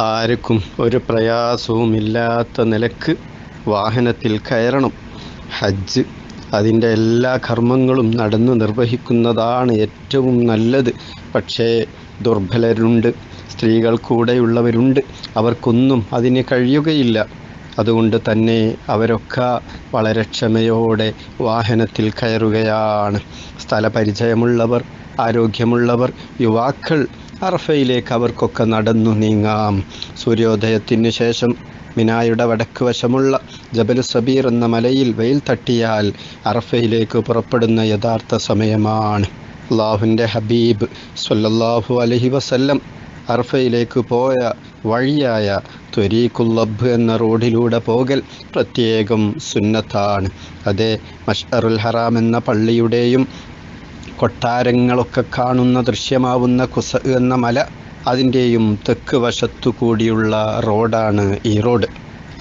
ആർക്കും ഒരു പ്രയാസവുമില്ലാത്ത നിലയ്ക്ക് വാഹനത്തിൽ കയറണം. ഹജ്ജ് അതിന്റെ എല്ലാ കർമ്മങ്ങളും നടന്നു നിർവഹിക്കുന്നതാണ് ഏറ്റവും നല്ലത്. പക്ഷേ ദുർബലരുണ്ട് സ്ത്രീകൾ കൂടെയുള്ളവരുണ്ട്. അവർക്കൊന്നും അതിന് കഴിയുകയില്ല. അതുകൊണ്ട് തന്നെ അവരൊക്കെ വളരെ ക്ഷമയോടെ വാഹനത്തിൽ കയറുകയാണ്. സ്ഥലപരിചയമുള്ളവർ ആരോഗ്യമുള്ളവർ യുവാക്കൾ അറഫയിലേക്ക് അവർക്കൊക്കെ നടന്നു നീങ്ങാം. സൂര്യോദയത്തിന് ശേഷം മിനായുടെ വടക്ക് വശമുള്ള ജബൽ സബീർ എന്ന മലയിൽ വെയിൽ തട്ടിയാൽ അറഫയിലേക്ക് പുറപ്പെടുന്ന യഥാർത്ഥ സമയമാണ്. അള്ളാഹുവിന്റെ ഹബീബ് സല്ലല്ലാഹു അലഹി വസല്ലം അർഫയിലേക്ക് പോയ വഴിയായ ത്വരീഖുല്ലബ് എന്ന റോഡിലൂടെ പോകൽ പ്രത്യേകം സുന്നത്താണ്. അതേ മഷ്അറുൽ ഹറാം എന്ന പള്ളിയുടെയും കൊട്ടാരങ്ങളൊക്കെ കാണുന്ന ദൃശ്യമാവുന്ന കുസ എന്ന മല അതിന്റെയും തെക്ക് വശത്തു കൂടിയുള്ള റോഡാണ് ഈ റോഡ്.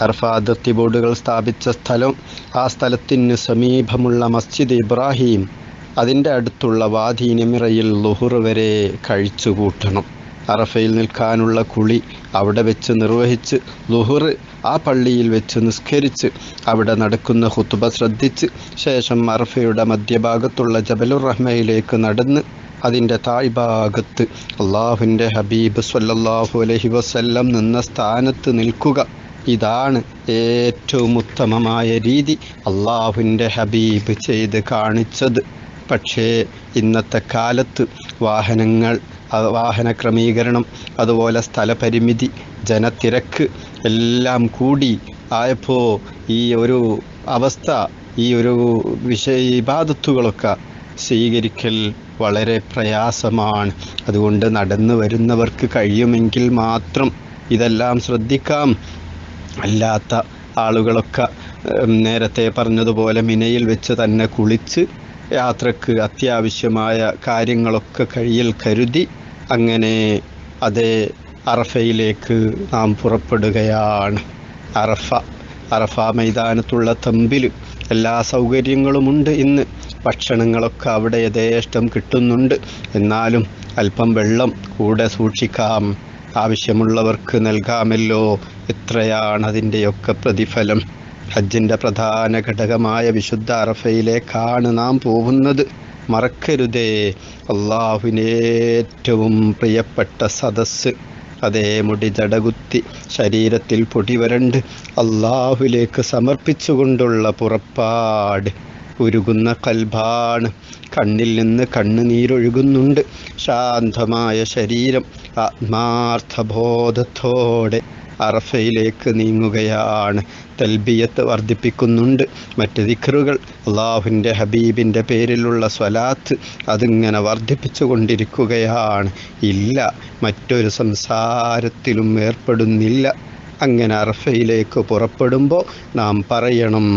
അർഫ അതിർത്തി ബോർഡുകൾ സ്ഥാപിച്ച സ്ഥലം ആ സ്ഥലത്തിന് സമീപമുള്ള മസ്ജിദ് ഇബ്രാഹിം. അതിന്റെ അടുത്തുള്ള വാദി നിമിറയിൽ ലുഹുർ വരെ കഴിച്ചു കൂട്ടണം അറഫയിൽ നിൽക്കാനുള്ള കുളി അവിടെ വെച്ച് നിർവഹിച്ച് ലുഹുർ ആ പള്ളിയിൽ വെച്ച് നിസ്കരിച്ച് അവിടെ നടക്കുന്ന ഹുത്തുബ ശ്രദ്ധിച്ച് ശേഷം അറഫയുടെ മധ്യഭാഗത്തുള്ള ജബലുർ റഹ്മയിലേക്ക് നടന്ന് അതിന്റെ താഴ്ഭാഗത്ത് അള്ളാഹുവിന്റെ ഹബീബ് സല്ലല്ലാഹു അലഹി വസ്ല്ലം നിന്ന സ്ഥാനത്ത് നിൽക്കുക. ഇതാണ് ഏറ്റവും ഉത്തമമായ രീതി അള്ളാഹുവിന്റെ ഹബീബ് ചെയ്ത് കാണിച്ചത്. പക്ഷേ ഇന്നത്തെ കാലത്ത് വാഹനങ്ങൾ വാഹന ക്രമീകരണം അതുപോലെ സ്ഥലപരിമിതി ജനത്തിരക്ക് എല്ലാം കൂടി ആയപ്പോൾ ഈ ഒരു അവസ്ഥ ഈ ഒരു വിഷയ ഇബാദത്തുകളൊക്കെ സ്വീകരിക്കൽ വളരെ പ്രയാസമാണ്. അതുകൊണ്ട് നടന്നു വരുന്നവർക്ക് കഴിയുമെങ്കിൽ മാത്രം ഇതെല്ലാം ശ്രദ്ധിക്കാം. അല്ലാത്ത ആളുകളൊക്കെ നേരത്തെ പറഞ്ഞതുപോലെ മിനയിൽ വെച്ച് തന്നെ കുളിച്ച് യാത്രയ്ക്ക് അത്യാവശ്യമായ കാര്യങ്ങളൊക്കെ കയ്യിൽ കരുതി അങ്ങനെ അതേ അറഫയിലേക്ക് നാം പുറപ്പെടുകയാണ്. അറഫ അറഫ മൈതാനത്തുള്ള തമ്പിൽ എല്ലാ സൗകര്യങ്ങളുമുണ്ട് ഇന്ന്. ഭക്ഷണങ്ങളൊക്കെ അവിടെ യഥേഷ്ടം കിട്ടുന്നുണ്ട്. എന്നാലും അല്പം വെള്ളം കൂടെ സൂക്ഷിക്കാം. ആവശ്യമുള്ളവർക്ക് നൽകാമല്ലോ. എത്രയാണ് അതിന്റെയൊക്കെ പ്രതിഫലം. ഹജ്ജിന്റെ പ്രധാന ഘടകമായ വിശുദ്ധ അറഫയിലേക്കാണ് നാം പോകുന്നത്. മറക്കരുതേ. അള്ളാഹുവിന് ഏറ്റവും പ്രിയപ്പെട്ട സദസ്സ്. അതേ മുടി ജടകുത്തി ശരീരത്തിൽ പൊടി വരണ്ട് അള്ളാഹുലേക്ക് സമർപ്പിച്ചുകൊണ്ടുള്ള പുറപ്പാട്. ഉരുകുന്ന കൽബാണ്. കണ്ണിൽ നിന്ന് കണ്ണുനീരൊഴുകുന്നുണ്ട്. ശാന്തമായ ശരീരം ആത്മാർത്ഥബോധത്തോടെ. അറഫയിലേക്ക് നീങ്ങുകയാണ്. തൽബിയത്ത് വർദ്ധിപ്പിക്കുന്നുണ്ട്. മറ്റ് ദിഖറുകൾ അള്ളാഹുവിന്റെ ഹബീബിന്റെ പേരിലുള്ള സ്വലാത്ത് അതിങ്ങനെ വർദ്ധിപ്പിച്ചു കൊണ്ടിരിക്കുകയാണ് ഇല്ല മറ്റൊരു സംസാരത്തിലും ഏർപ്പെടുന്നില്ല. അങ്ങനെ അറഫയിലേക്ക് പുറപ്പെടുമ്പോൾ നാം പറയണം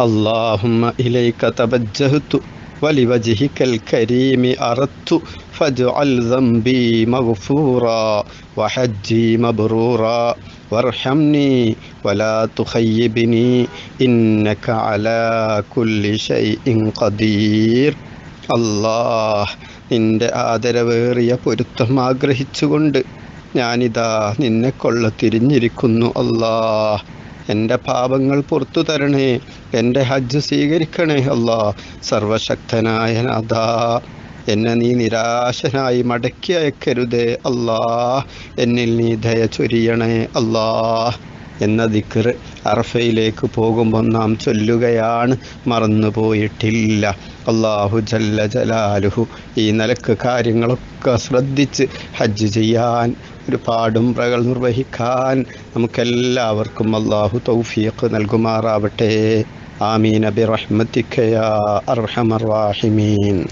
അള്ളാഹുമ്മ ഇലൈക്ക തബജ്ജഹത്തു ولوجهك الكريم أردت فاجعل ذنبي مغفورا وحجي مبرورا وارحمني ولا تخيبني إنك على كل شيء قدير അല്ലാഹ് നിന്റെ ആദരവേറിയ പൊരുത്തം ആഗ്രഹിച്ചുകൊണ്ട് ഞാനിതാ നിന്നെ കൊള്ള തിരിഞ്ഞിരിക്കുന്നു അല്ലാഹ് എന്റെ പാപങ്ങൾ പുറത്തു തരണേ എന്റെ ഹജ്ജ് സ്വീകരിക്കണേ അല്ലാ സർവശക്തനായ നാഥാ എന്നെ നീ നിരാശനായി മടക്കി അയക്കരുതേ അല്ലാ. എന്നിൽ നീ ദയ ചൊരിയണേ അല്ലാ. എന്ന ദിക്ർ അറഫയിലേക്ക് പോകുമ്പോൾ നാം ചൊല്ലുകയാണ് മറന്നുപോയിട്ടില്ല. അള്ളാഹു ജല്ല ജലാലുഹു. ഈ നിലയ്ക്ക് കാര്യങ്ങളൊക്കെ ശ്രദ്ധിച്ച് ഹജ്ജ് ചെയ്യാൻ ഒരുപാടും പ്രകൾ നിർവഹിക്കാൻ നമുക്കെല്ലാവർക്കും അള്ളാഹു തൗഫീഖ് നൽകുമാറാവട്ടെ. ആമീൻ. ബിറഹ്മത്തിക്കയാ അർഹമർ റാഹിമീൻ.